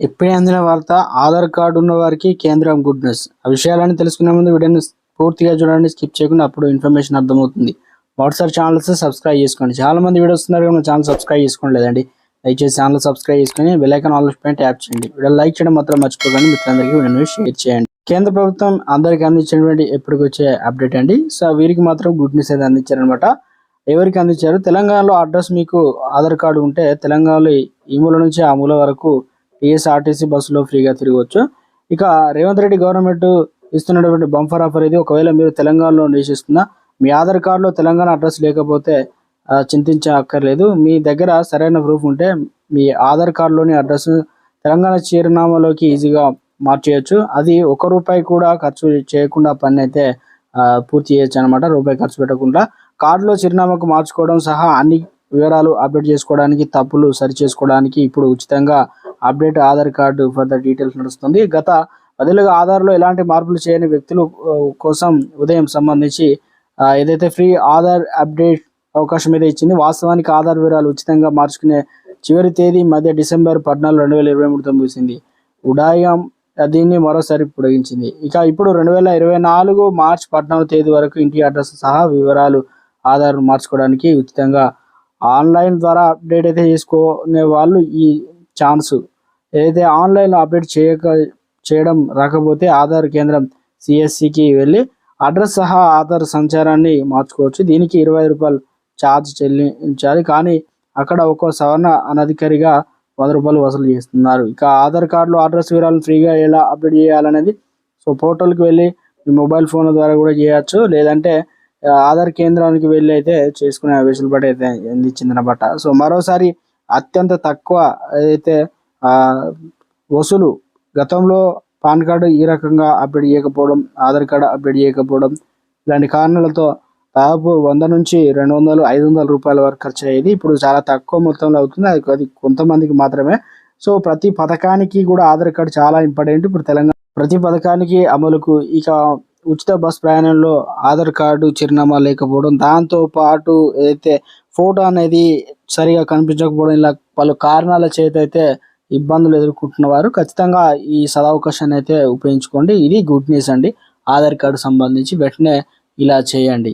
ఇప్పుడే అందిన వార్త ఆధార్ కార్డు ఉన్న వారికి కేంద్రం గుడ్ న్యూస్. ఆ విషయాలని తెలుసుకునే ముందు వీడియోని పూర్తిగా చూడండి స్కిప్ చేయకుండా అప్పుడు ఇన్ఫర్మేషన్ అర్థమవుతుంది. వాట్సాప్ ఛానల్స్ సబ్స్క్రైబ్ చేసుకోండి. చాలా మంది వీడియోస్ వస్తున్నారు కానీ మన ఛానల్ సబ్స్క్రైబ్ చేసుకోలేదండి దయచేసి ఛానల్ సబ్స్క్రైబ్ చేసుకుని బెల్లైకన్ ఆల్ పైన ట్యాప్ చేయండి. వీడియో లైక్ చేయడం మాత్రం మర్చిపోకండి. మిత్రులందరికీ వీడియోని షేర్ చేయండి. కేంద్ర ప్రభుత్వం అందరికీ అందించినటువంటి ఎప్పటికి వచ్చే అప్డేట్ అండి. సో వీరికి మాత్రం గుడ్ న్యూస్ అయితే అందించారనమాట ఎవరికి అందించారు? తెలంగాణలో అడ్రస్ మీకు ఆధార్ కార్డు ఉంటే తెలంగాణలో ఈ మూల నుంచి ఆ మూల వరకు టీఎస్ఆర్టీసీ బస్సులో ఫ్రీగా తిరగవచ్చు. ఇక రేవంత్ రెడ్డి గవర్నమెంట్ ఇస్తున్నటువంటి బంఫర్ ఆఫర్ ఇది. ఒకవేళ మీరు తెలంగాణలో నివసిస్తున్నా మీ ఆధార్ కార్డులో తెలంగాణ అడ్రస్ లేకపోతే చింతించక్కర్లేదు. మీ దగ్గర సరైన ప్రూఫ్ ఉంటే మీ ఆధార్ కార్డులోని అడ్రస్ తెలంగాణ చిరునామాలోకి ఈజీగా మార్చేయచ్చు. అది ఒక రూపాయి కూడా ఖర్చు చేయకుండా పని అయితే పూర్తి చేయొచ్చు అనమాట రూపాయి ఖర్చు పెట్టకుండా. కార్డులో చిరునామాకు మార్చుకోవడం సహా అన్ని వివరాలు అప్డేట్ చేసుకోవడానికి తప్పులు సరి చేసుకోవడానికి ఇప్పుడు ఉచితంగా update Aadhaar card for the details నడుస్తుంది. గత పదేళ్ళుగా ఆధార్లో ఎలాంటి మార్పులు చేయని వ్యక్తులు కోసం ఉదయం సంబంధించి ఏదైతే ఫ్రీ ఆధార్ అప్డేట్ అవకాశం అయితే ఇచ్చింది వాస్తవానికి ఆధార్ వివరాలు ఉచితంగా మార్చుకునే చివరి తేదీ మధ్య డిసెంబర్ పద్నాలుగు రెండు వేల ఇరవై మూడుతో ముగిసింది. ఉడాయం దీన్ని మరోసారి పొడిగించింది. ఇక ఇప్పుడు రెండు వేల ఇరవై నాలుగు మార్చ్ పద్నాలుగు తేదీ వరకు ఇంటి అడ్రస్ సహా వివరాలు ఆధార్ మార్చుకోవడానికి ఉచితంగా ఆన్లైన్ ద్వారా అప్డేట్ అయితే చేసుకునే వాళ్ళు ఈ ఛాన్స్ ఏదైతే ఆన్లైన్లో అప్డేట్ చేయక చేయడం రాకపోతే ఆధార్ కేంద్రం సిఎస్సికి వెళ్ళి అడ్రస్ సహా ఆధార్ సంచారాన్ని మార్చుకోవచ్చు. దీనికి ఇరవై రూపాయలు ఛార్జ్ చెల్లించాలి. కానీ అక్కడ ఒక్కో సవర్ణ అనధికారిగా వంద రూపాయలు వసూలు చేస్తున్నారు. ఇక ఆధార్ కార్డులో అడ్రస్ వివరాలను ఫ్రీగా ఎలా అప్డేట్ చేయాలనేది సో పోర్టల్కి వెళ్ళి మీ మొబైల్ ఫోన్ ద్వారా కూడా చేయొచ్చు. లేదంటే ఆధార్ కేంద్రానికి వెళ్ళి అయితే చేసుకునే వెసులుబాటు అయితే అందించిందనమాట. సో మరోసారి అత్యంత తక్కువ ఏదైతే వసూలు గతంలో పాన్ కార్డు ఈ రకంగా అప్డేట్ చేయకపోవడం ఆధార్ కార్డు అప్డేట్ చేయకపోవడం ఇలాంటి కారణాలతో దాదాపు వంద నుంచి రెండు వందలు ఐదు వందల రూపాయల వరకు ఖర్చు అయ్యేది ఇప్పుడు చాలా తక్కువ మొత్తంలో అవుతుంది. అది అది కొంతమందికి మాత్రమే. సో ప్రతి పథకానికి కూడా ఆధార్ కార్డు చాలా ఇంపార్టెంట్. ఇప్పుడు తెలంగాణ ప్రతి పథకానికి అమలుకు ఇక ఉచిత బస్ ప్రయాణంలో ఆధార్ కార్డు చిరునామా లేకపోవడం దాంతో పాటు ఏదైతే ఫోటో అనేది సరిగా కనిపించకపోవడం ఇలా పలు కారణాల చేత అయితే ఇబ్బందులు ఎదుర్కొంటున్న వారు ఖచ్చితంగా ఈ సదవకాశాన్ని అయితే ఉపయోగించుకోండి. ఇది గుడ్ న్యూస్ అండి. ఆధార్ కార్డు సంబంధించి వెంటనే ఇలా చేయండి.